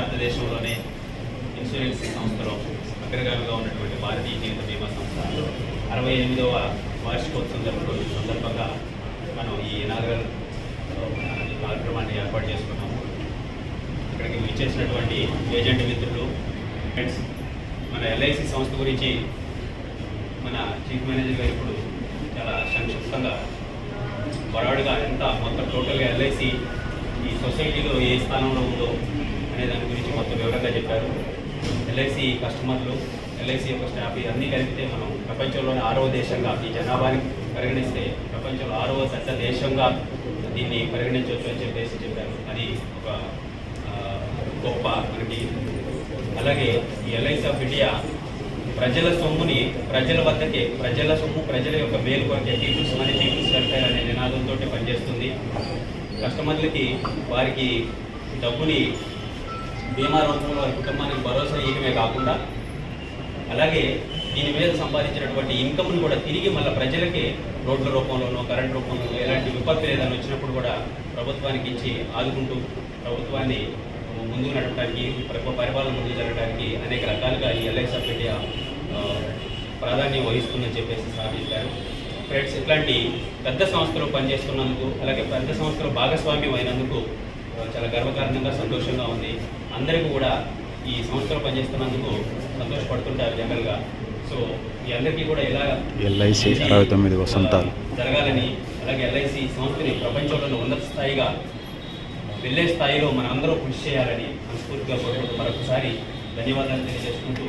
భారతదేశంలోనే ఇన్సూరెన్స్ సంస్థలో అగ్రగామిగా ఉన్నటువంటి భారతీయ జీవిత బీమా సంస్థలు అరవై ఎనిమిదవ వార్షికోత్సవం జరుపుకున్న సందర్భంగా మనం ఈ ఇనాగరల్ కార్యక్రమాన్ని ఏర్పాటు చేసుకున్నాము. ఇక్కడికి విచ్చేసినటువంటి ఏజెంట్ మిత్రులు ఫ్రెండ్స్ మన ఎల్ఐసి సంస్థ గురించి మన చీఫ్ మేనేజర్ గారు ఇప్పుడు చాలా సంక్షిప్తంగా బరాడుగా ఎంత మొత్తం టోటల్గా ఎల్ఐసి ఈ సొసైటీలో ఏ స్థానంలో ఉందో అనే దాని గురించి మొత్తం వివరంగా చెప్పారు. ఎల్ఐసి కస్టమర్లు ఎల్ఐసి యొక్క స్టాఫ్ ఇవన్నీ కలిపితే మనం ప్రపంచంలోనే ఆరవ దేశంగా ఈ జనాభాని పరిగణిస్తే ప్రపంచంలో ఆరవ పెద్ద దేశంగా దీన్ని పరిగణించవచ్చు అని చెప్పేసి చెప్పారు. అది ఒక గొప్ప మనకి అలాగే ఈ ఎల్ఐసి ఆఫ్ ఇండియా ప్రజల సొమ్ముని ప్రజల వద్దకే ప్రజల సొమ్ము ప్రజల యొక్క మేలు కొరకే పీపుల్స్ మనీ పీపుల్స్ వెల్ఫేర్ అనే నినాదంతో పనిచేస్తుంది. కస్టమర్లకి వారికి డబ్బుని బీమా రూపంలో వారి కుటుంబానికి భరోసా ఇవ్వడమే కాకుండా అలాగే దీని మీద సంపాదించినటువంటి ఇన్కమ్ని కూడా తిరిగి మళ్ళీ ప్రజలకి రోడ్ల రూపంలోనో కరెంట్ రూపంలోనో ఎలాంటి విపత్తులు ఏదైనా వచ్చినప్పుడు కూడా ప్రభుత్వానికి ఇచ్చి ఆదుకుంటూ ప్రభుత్వాన్ని ముందుకు నడపడానికి పరిపాలన ముందుకు జరగడానికి అనేక రకాలుగా ఈ ఎల్ఐసి ఆఫ్ ఇండియా ప్రాధాన్యం వహిస్తుందని చెప్పేసి సాధించారు ఫ్రెండ్స్ ఇట్లాంటి పెద్ద సంస్థలో పనిచేస్తున్నందుకు అలాగే పెద్ద సంస్థలో భాగస్వామ్యం అయినందుకు చాలా గర్వకారణంగా సంతోషంగా ఉంది. అందరికీ కూడా ఈ సంస్థలో పనిచేస్తున్నందుకు సంతోషపడుతుంటారు జనరల్గా సో మీ అందరికీ కూడా ఇలా ఎల్ఐసి అరవై తొమ్మిది వసంతాలు. జరగాలని అలాగే ఎల్ఐసి సంస్థని ప్రపంచంలోని ఉన్నత స్థాయిగా వెళ్ళే స్థాయిలో మనందరూ కృషి చేయాలని మనస్ఫూర్తిగా కోరుకుంటూ మరొకసారి ధన్యవాదాలు తెలియజేసుకుంటూ